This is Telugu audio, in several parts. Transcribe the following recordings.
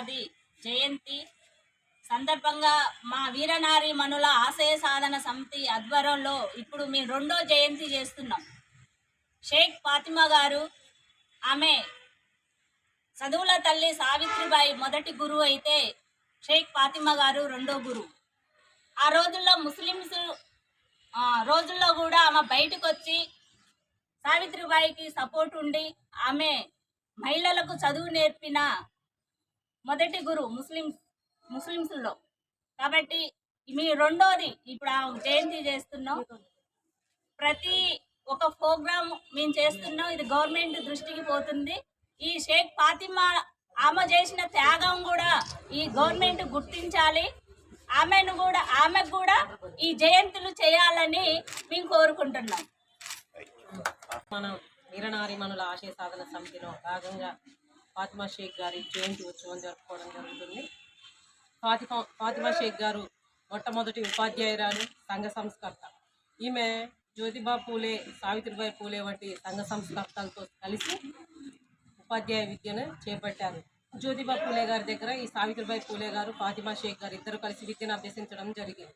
గారి జయంతి. సందర్భంగా మా వీరనారి మనుల ఆశయ సాధన సమితి ఆధ్వర్యంలో ఇప్పుడు మేము రెండో జయంతి చేస్తున్నాం. షేక్ ఫాతిమా గారు ఆమె చదువుల తల్లి సావిత్రిబాయి మొదటి గురువు అయితే షేక్ ఫాతిమా గారు రెండో గురువు ఆ రోజుల్లో ముస్లిమ్స్ రోజుల్లో కూడా ఆమె బయటకు వచ్చి సావిత్రిబాయికి సపోర్ట్ ఉండి ఆమె మహిళలకు చదువు నేర్పిన మొదటి గురువు ముస్లిమ్స్ ముస్లిమ్స్లో. కాబట్టి మీ రెండోది ఇప్పుడు ఆ జయంతి చేస్తున్నాం. ప్రతి ఒక ప్రోగ్రామ్ మేము చేస్తున్నాం. ఇది గవర్నమెంట్ దృష్టికి పోతుంది. ఈ షేక్ ఫాతిమా ఆమె చేసిన త్యాగం కూడా ఈ గవర్నమెంట్ గుర్తించాలి. ఆమెను కూడా ఆమెకు కూడా ఈ జయంతులు చేయాలని మేము కోరుకుంటున్నాం. మనం వీరనారిమణుల ఆశయ సాధన సమితిలో భాగంగా ఫాతిమా షేక్ గారి జయంతి ఉత్సవం జరుపుకోవడం జరుగుతుంది. ఫాతిమా ఫాతిమా షేక్ గారు మొట్టమొదటి ఉపాధ్యాయురాలు సంఘ సంస్కర్త. ఈమె జ్యోతిబా పూలే సావిత్రిబాయి పూలే వంటి సంఘ సంస్కర్తలతో కలిసి ఉపాధ్యాయ విద్యను చేపట్టారు. జ్యోతిబా పూలే గారి దగ్గర ఈ సావిత్రిబాయి పూలే గారు ఫాతిమా షేక్ గారు ఇద్దరు కలిసి విద్యను అభ్యసించడం జరిగింది.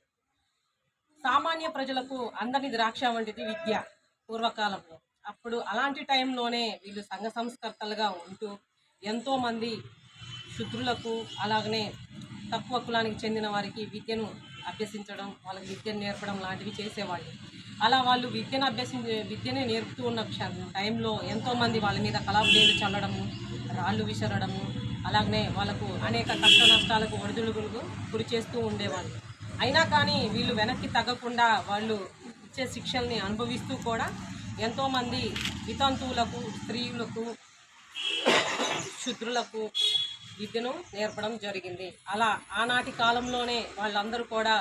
సామాన్య ప్రజలకు అందరినీ ద్రాక్ష వంటిది విద్య పూర్వకాలంలో. అప్పుడు అలాంటి టైంలోనే వీళ్ళు సంఘ సంస్కర్తలుగా ఉంటూ ఎంతోమంది శుద్రులకు అలాగనే తక్కువ కులానికి చెందిన వారికి విద్యను అభ్యసించడం వాళ్ళకి విద్యను నేర్పడం లాంటివి చేసేవాళ్ళు. అలా వాళ్ళు విద్యను అభ్యసించే విద్యనే నేర్పుతూ ఉన్న టైంలో ఎంతోమంది వాళ్ళ మీద కలాపేలు చల్లడము రాళ్ళు విసరడము అలాగనే వాళ్ళకు అనేక కష్ట నష్టాలకు ఒడిదుడుగులకు గురి చేస్తూ ఉండేవాళ్ళు. అయినా కానీ వీళ్ళు వెనక్కి తగ్గకుండా వాళ్ళు ఇచ్చే శిక్షల్ని అనుభవిస్తూ కూడా ఎంతోమంది వితంతువులకు స్త్రీలకు శుద్రులకు విద్యను నేర్పడం జరిగింది. అలా ఆనాటి కాలంలోనే వాళ్ళందరూ కూడా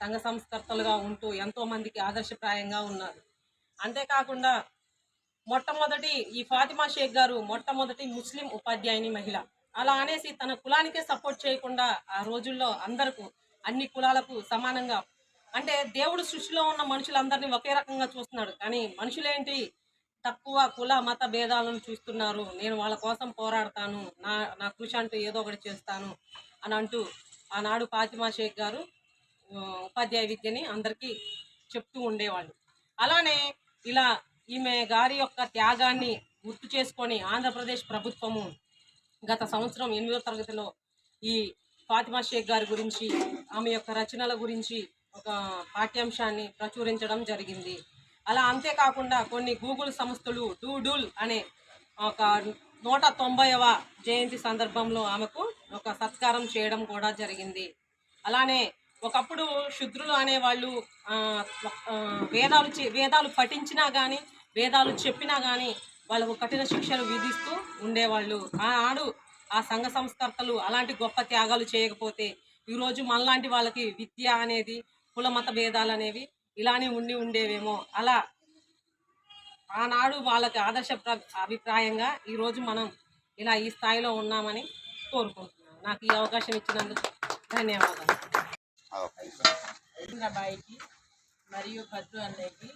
సంఘ సంస్కర్తలుగా ఉంటూ ఎంతోమందికి ఆదర్శప్రాయంగా ఉన్నారు. అంతేకాకుండా మొట్టమొదటి ఈ ఫాతిమా షేక్ గారు మొట్టమొదటి ముస్లిం ఉపాధ్యాయుని మహిళ. అలా అనేసి తన కులానికే సపోర్ట్ చేయకుండా ఆ రోజుల్లో అందరకు అన్ని కులాలకు సమానంగా అంటే దేవుడు సృష్టిలో ఉన్న మనుషులందరినీ ఒకే రకంగా చూస్తున్నాడు. కానీ మనుషులేంటి? తక్కువ కుల మత భేదాలను చూస్తున్నారు. నేను వాళ్ళ కోసం పోరాడతాను. నా నా కృషి అంటూ ఏదో ఒకటి చేస్తాను అని అంటూ ఆనాడు ఫాతిమా షేక్ గారు ఉపాధ్యాయ విద్యని అందరికీ చెప్తూ ఉండేవాళ్ళు. అలానే ఇలా ఈమె గారి యొక్క త్యాగాన్ని గుర్తు చేసుకొని ఆంధ్రప్రదేశ్ ప్రభుత్వము గత సంవత్సరం ఎనిమిదో తరగతిలో ఈ ఫాతిమా షేక్ గారి గురించి ఆమె యొక్క రచనల గురించి ఒక పాఠ్యాంశాన్ని ప్రచురించడం జరిగింది. అలా అంతేకాకుండా కొన్ని గూగుల్ సంస్థలు డూడూల్ అనే ఒక నూట తొంభైవ జయంతి సందర్భంలో ఆమెకు ఒక సత్కారం చేయడం కూడా జరిగింది. అలానే ఒకప్పుడు శుద్రులు అనేవాళ్ళు వేదాలు చే- వేదాలు పఠించినా కానీ వేదాలు చెప్పినా కానీ వాళ్ళకు కఠిన శిక్షలు విధిస్తూ ఉండేవాళ్ళు. ఆనాడు ఆ సంఘ సంస్కర్తలు అలాంటి గొప్ప త్యాగాలు చేయకపోతే ఈరోజు మనలాంటి వాళ్ళకి విద్య అనేది కుల మత భేదాలు అనేవి ఇలానే ఉండి ఉండేవేమో. అలా ఆనాడు వాళ్ళకి ఆదర్శ ప్ర- అభిప్రాయంగా ఈరోజు మనం ఇలా ఈ స్థాయిలో ఉన్నామని కోరుకుంటున్నాను. నాకు ఈ అవకాశం ఇచ్చినందుకు ధన్యవాదాలు. బాయికి మరియు భద్రు అన్నయ్యకి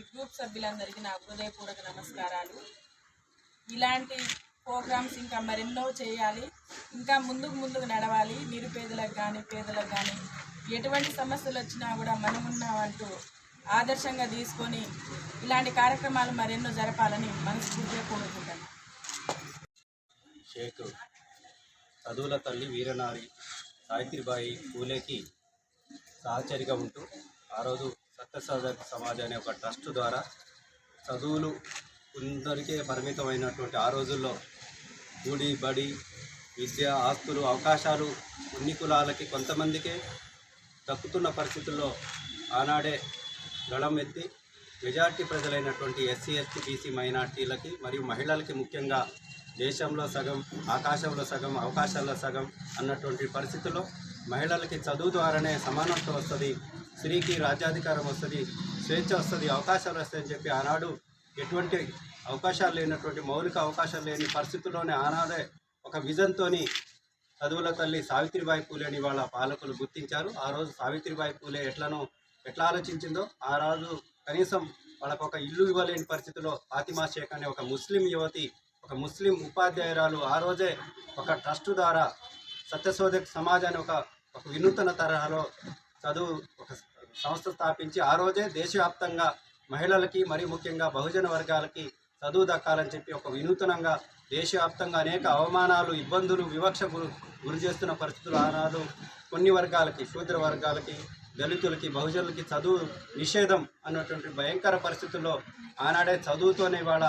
ఈ గ్రూప్ సభ్యులందరికీ నా హృదయపూర్వక నమస్కారాలు. ఇలాంటి ప్రోగ్రామ్స్ ఇంకా మరెన్నో చేయాలి. ఇంకా ముందుకు ముందుకు నడవాలి. నిరుపేదలకు కానీ పేదలకు కానీ ఎటువంటి సమస్యలు వచ్చినా కూడా మనమున్నామంటూ ఆదర్శంగా తీసుకొని ఇలాంటి కార్యక్రమాలు మరెన్నో జరపాలని మనస్ఫూర్తిగా కోరుకుంటాను షేక్ చదువుల తల్లి వీరనారి సావిత్రిబాయి పూలేకి సహచరిగా ఉంటూ ఆ రోజు సత్యసాధక సమాజ్ అనే ఒక ట్రస్ట్ ద్వారా చదువులు కొందరికే పరిమితమైనటువంటి ఆ రోజుల్లో గుడి బడి విద్య ఆస్తులు అవకాశాలు కొన్ని కులాలకి కొంతమందికే తక్కుతున్న పరిస్థితుల్లో ఆనాడే గళం ఎత్తి మెజార్టీ ప్రజలైనటువంటి ఎస్సీ ఎస్టీ బీసీ మైనార్టీలకి మరియు మహిళలకి ముఖ్యంగా దేశంలో సగం ఆకాశంలో సగం అవకాశాల్లో సగం అన్నటువంటి పరిస్థితుల్లో మహిళలకి చదువు ద్వారానే సమానత్వం వస్తుంది స్త్రీకి రాజ్యాధికారం వస్తుంది స్వేచ్ఛ వస్తుంది అవకాశాలు వస్తాయని చెప్పి ఆనాడు ఎటువంటి అవకాశాలు లేనటువంటి మౌలిక అవకాశాలు లేని పరిస్థితుల్లోనే ఆనాడే ఒక విజన్తోని చదువుల తల్లి సావిత్రిబాయి పూలే అని వాళ్ళ పాలకులు గుర్తించారు. ఆ రోజు సావిత్రిబాయి పూలే ఎట్లనో ఎట్లా ఆలోచించిందో ఆ రోజు కనీసం వాళ్ళకు ఒక ఇల్లు ఇవ్వలేని పరిస్థితిలో ఫాతిమా షేక్ అనే ఒక ముస్లిం యువతి ఒక ముస్లిం ఉపాధ్యాయురాలు ఆ రోజే ఒక ట్రస్ట్ ద్వారా సత్యశోధక్ సమాజాన్ని ఒక ఒక వినూతన తరహాలో చదువు ఒక సంస్థ స్థాపించి ఆ రోజే దేశవ్యాప్తంగా మహిళలకి మరి ముఖ్యంగా బహుజన వర్గాలకి చదువు దక్కాలని చెప్పి ఒక వినూతనంగా దేశవ్యాప్తంగా అనేక అవమానాలు ఇబ్బందులు వివక్ష గురి చేస్తున్న పరిస్థితులు ఆనాడు కొన్ని వర్గాలకి శూద్ర వర్గాలకి దళితులకి బహుజనులకి చదువు నిషేధం అన్నటువంటి భయంకర పరిస్థితుల్లో ఆనాడే చదువుతోనే వాళ్ళ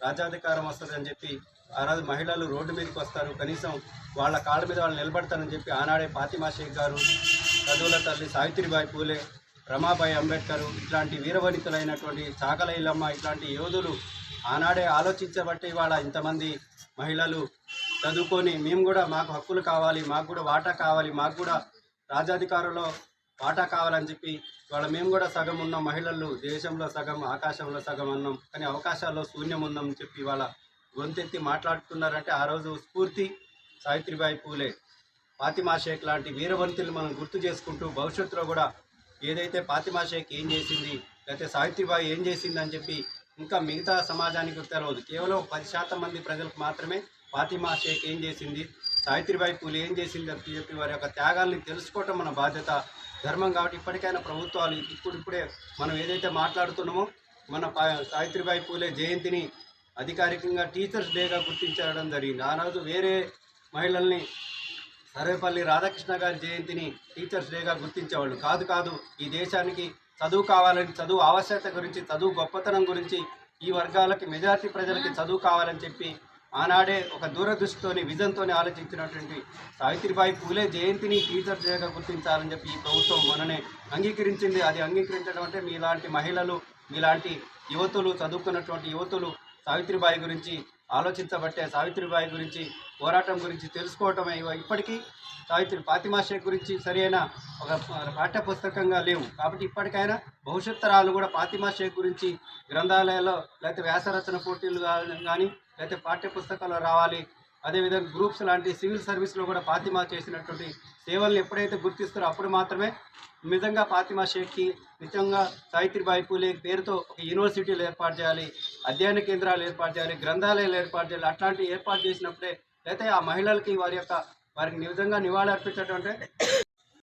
రాజ్యాధికారం వస్తుందని చెప్పి ఆ రోజు మహిళలు రోడ్డు మీదకి వస్తారు. కనీసం వాళ్ళ కాళ్ళ మీద వాళ్ళు నిలబడతారని చెప్పి ఆనాడే ఫాతిమా షేక్ గారు చదువుల తల్లి సావిత్రిబాయి పూలే రమాబాయి అంబేద్కర్ ఇట్లాంటి వీరవనితులైనటువంటి చాకలైలమ్మ ఇట్లాంటి యోధులు ఆనాడే ఆలోచించబట్టి ఇవాళ ఇంతమంది మహిళలు చదువుకొని మేము కూడా మాకు హక్కులు కావాలి మాకు కూడా వాటా కావాలి మాకు కూడా రాజ్యాధికారంలో వాటా కావాలని చెప్పి వాళ్ళ మేము కూడా సగం ఉన్నాం మహిళలు దేశంలో సగం ఆకాశంలో సగం ఉన్నాం కానీ అవకాశాల్లో శూన్యం ఉందని చెప్పి వాళ్ళ గొంతెత్తి మాట్లాడుతున్నారంటే ఆ రోజు స్ఫూర్తి సావిత్రిబాయి పూలే. ఫాతిమా షేక్ లాంటి వీరవంతులు మనం గుర్తు చేసుకుంటూ భవిష్యత్తులో కూడా ఏదైతే ఫాతిమా షేక్ ఏం చేసింది లేకపోతే సావిత్రిబాయి ఏం చేసింది అని చెప్పి ఇంకా మిగతా సమాజానికి తెరవదు కేవలం పది శాతం మంది ప్రజలకు మాత్రమే ఫాతిమా షేక్ ఏం చేసింది సావిత్రిబాయి పూలు ఏం చేసింది అని చెప్పి వారి యొక్క త్యాగాల్ని తెలుసుకోవటం మన బాధ్యత ధర్మం కాబట్టి ఇప్పటికైనా ప్రభుత్వాలు ఇప్పుడిప్పుడే మనం ఏదైతే మాట్లాడుతున్నామో మన సావిత్రిబాయి పూలే జయంతిని అధికారికంగా టీచర్స్ డేగా గుర్తించడం జరిగింది. ఆ రోజు వేరే మహిళల్ని సర్వేపల్లి రాధాకృష్ణ గారి జయంతిని టీచర్స్ డేగా గుర్తించేవాళ్ళు. కాదు కాదు ఈ దేశానికి చదువు కావాలని చదువు ఆవశ్యకత గురించి చదువు గొప్పతనం గురించి ఈ వర్గాలకి మెజారిటీ ప్రజలకి చదువు కావాలని చెప్పి ఆనాడే ఒక దూరదృష్టితోని విజన్తోని ఆలోచించినటువంటి సావిత్రిబాయి పూలే జయంతిని టీచర్స్ డేగా గుర్తించాలని చెప్పి ఈ ప్రభుత్వం మొన్ననే అంగీకరించింది. అది అంగీకరించడం అంటే మీలాంటి మహిళలు మీలాంటి యువతులు చదువుకున్నటువంటి యువతులు సావిత్రిబాయి గురించి ఆలోచించబట్టే సావిత్రిబాయి గురించి పోరాటం గురించి తెలుసుకోవటమే ఇప్పటికీ సావిత్రి ఫాతిమా షేక్ గురించి సరైన ఒక పాఠ్య పుస్తకంగా లేవు. కాబట్టి ఇప్పటికైనా భవిష్యత్తరాలు కూడా ఫాతిమా షేక్ గురించి గ్రంథాలయాల్లో లేకపోతే వ్యాసరచన పోటీలు కానీ లేకపోతే పాఠ్య పుస్తకాలు రావాలి. అదేవిధంగా గ్రూప్స్ లాంటి సివిల్ సర్వీస్లో కూడా ఫాతిమా చేసినటువంటి సేవలను ఎప్పుడైతే గుర్తిస్తారో అప్పుడు మాత్రమే నిజంగా ఫాతిమా షేక్కి నిజంగా సావిత్రిబాయి పూలే పేరుతో ఒక యూనివర్సిటీలు ఏర్పాటు చేయాలి. అధ్యయన కేంద్రాలు ఏర్పాటు చేయాలి గ్రంథాలయాలు ఏర్పాటు చేయాలి అట్లాంటివి ఏర్పాటు చేసినప్పుడే అయితే ఆ మహిళలకి వారి యొక్క వారికి నిజంగా నివాళి అర్పించడం అంటే